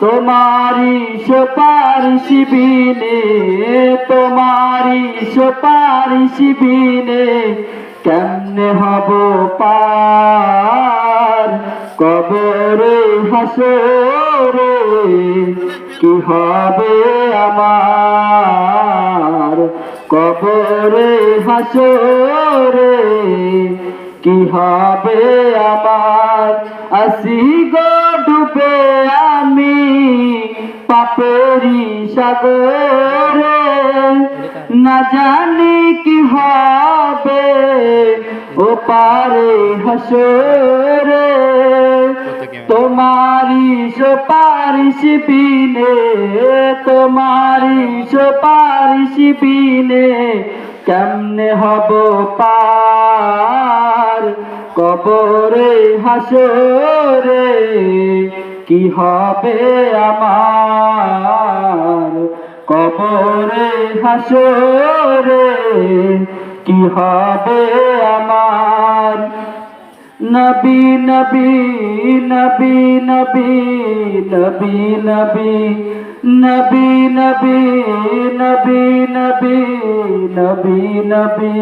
তোমারি সুপারিশ বিনে তোমারি সুপারিশ বিনে কেমনে হব পার? কবরে হাসরে কি হবে আমার? কবরে হাসরে কি হবে আমার? আসি গো ডুবে আমি পাপেরি সাগরে না জানি কি হবে, ও পারে হাসরে। তোমারি সুপারিশ বিনে তোমারি সুপারিশ বিনে কেমনে হব পার? কবরে হাসরে কি হবে আমার কবরে হাসরে কি হবে আমার নবী নবী নবী নবী নবী নবী নবী নবী নবী নবী নবী নবী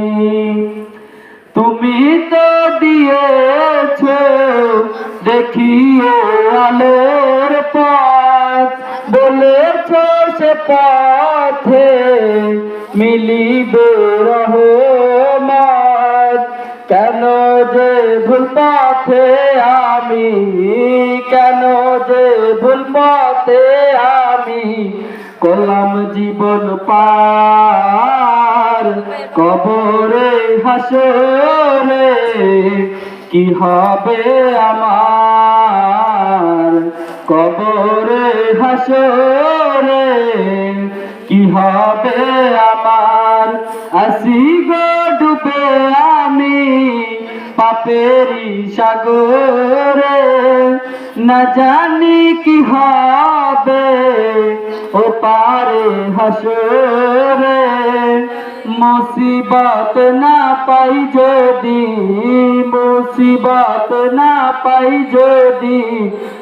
তুমি তো দিয়েছ দেখিও আলোর পথে মিলিবে রহমত। কেন যে ভুল পথে আমি, কেন যে ভুল পথে আমি করলাম জীবন পার। কবরে, হাসরে কি হবে আমার? কবরে হাসরে, কি হবে আমার? আসি গো ডুবে আমি পাপেরি সাগরে, না জানি কি হবে ও পারে হাসরে। মুসিবত না পাই যদি, মুসিবত না পাই যদি